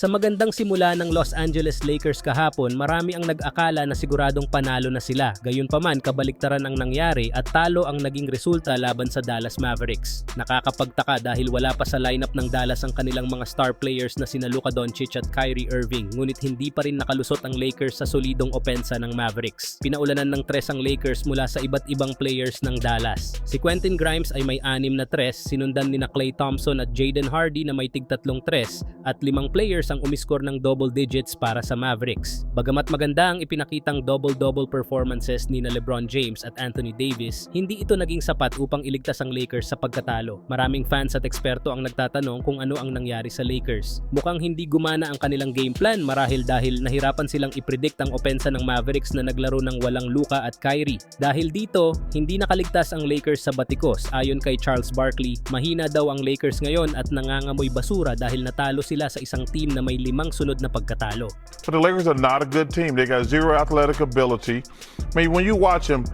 Sa magandang simula ng Los Angeles Lakers kahapon, marami ang nag-akala na siguradong panalo na sila. Gayunpaman, kabaliktaran ang nangyari at talo ang naging resulta laban sa Dallas Mavericks. Nakakapagtaka dahil wala pa sa lineup ng Dallas ang kanilang mga star players na sina Luka Doncic at Kyrie Irving, ngunit hindi pa rin nakalusot ang Lakers sa solidong opensa ng Mavericks. Pinaulanan ng tres ang Lakers mula sa iba't ibang players ng Dallas. Si Quentin Grimes ay may anim na tres, sinundan ni na Klay Thompson at Jaden Hardy na may tigtatlong tres, at limang players ang umiskor ng double digits para sa Mavericks. Bagamat maganda ang ipinakitang double-double performances ni na LeBron James at Anthony Davis, hindi ito naging sapat upang iligtas ang Lakers sa pagkatalo. Maraming fans at eksperto ang nagtatanong kung ano ang nangyari sa Lakers. Mukhang hindi gumana ang kanilang game plan marahil dahil nahirapan silang ipredict ang opensa ng Mavericks na naglaro ng walang Luka at Kyrie. Dahil dito, hindi nakaligtas ang Lakers sa batikos. Ayon kay Charles Barkley, mahina daw ang Lakers ngayon at nangangamoy basura dahil natalo sila sa isang team na may limang sunod na pagkatalo. But the Lakers are not a good team. They got zero athletic ability. I mean, when you watch them,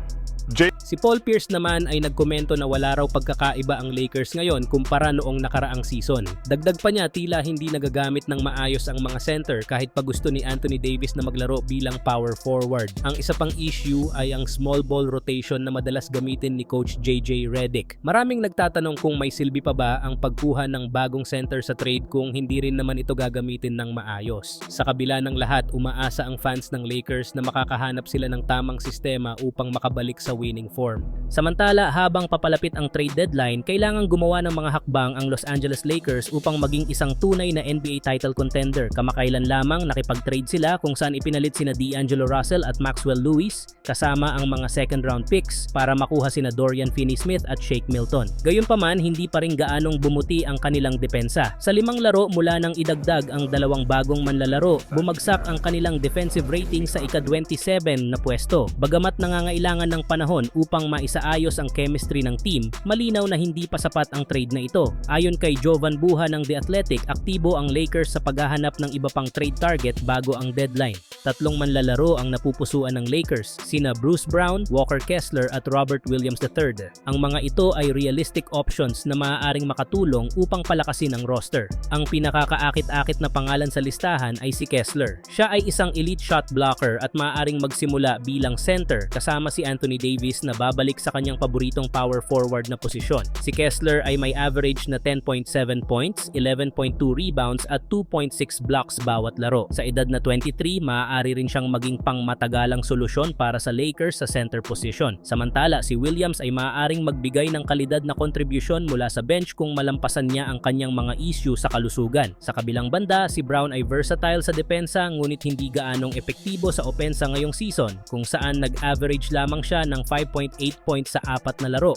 Si Paul Pierce naman ay nagkomento na wala raw pagkakaiba ang Lakers ngayon kumpara noong nakaraang season. Dagdag pa niya tila hindi nagagamit ng maayos ang mga center kahit pa gusto ni Anthony Davis na maglaro bilang power forward. Ang isa pang issue ay ang small ball rotation na madalas gamitin ni Coach JJ Redick. Maraming nagtatanong kung may silbi pa ba ang pagkuha ng bagong center sa trade kung hindi rin naman ito gagamitin ng maayos. Sa kabila ng lahat, umaasa ang fans ng Lakers na makakahanap sila ng tamang sistema upang makabalik sa winning form. Samantala, habang papalapit ang trade deadline, kailangan gumawa ng mga hakbang ang Los Angeles Lakers upang maging isang tunay na NBA title contender. Kamakailan lamang nakipag-trade sila kung saan ipinalit sina D'Angelo Russell at Maxwell Lewis kasama ang mga second round picks para makuha sina Dorian Finney-Smith at Shake Milton. Gayunpaman, hindi pa rin gaanong bumuti ang kanilang depensa. Sa limang laro mula nang idagdag ang dalawang bagong manlalaro, bumagsak ang kanilang defensive rating sa ika-27 na pwesto. Bagamat nangangailangan ng panahon upang maisaayos ang chemistry ng team, malinaw na hindi pa sapat ang trade na ito. Ayon kay Jovan Buha ng The Athletic, aktibo ang Lakers sa paghahanap ng iba pang trade target bago ang deadline. Tatlong manlalaro ang napupusuan ng Lakers, sina Bruce Brown, Walker Kessler at Robert Williams III. Ang mga ito ay realistic options na maaaring makatulong upang palakasin ang roster. Ang pinakakaakit-akit na pangalan sa listahan ay si Kessler. Siya ay isang elite shot blocker at maaaring magsimula bilang center kasama si Anthony Davis na babalik sa kanyang paboritong power forward na posisyon. Si Kessler ay may average na 10.7 points, 11.2 rebounds at 2.6 blocks bawat laro. Sa edad na 23, maaari rin siyang maging pangmatagalang solusyon para sa Lakers sa center position. Samantala, si Williams ay maaaring magbigay ng kalidad na kontribusyon mula sa bench kung malampasan niya ang kanyang mga issue sa kalusugan. Sa kabilang banda, si Brown ay versatile sa depensa ngunit hindi gaanong epektibo sa opensa ngayong season kung saan nag-average lamang siya ng 5.8 points sa apat na laro.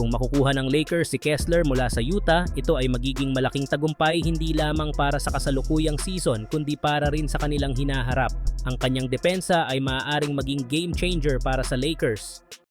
Kung makukuha ng Lakers si Kessler mula sa Utah, ito ay magiging malaking tagumpay hindi lamang para sa kasalukuyang season kundi para rin sa kanilang hinaharap. Ang kanyang depensa ay maaaring maging game changer para sa Lakers.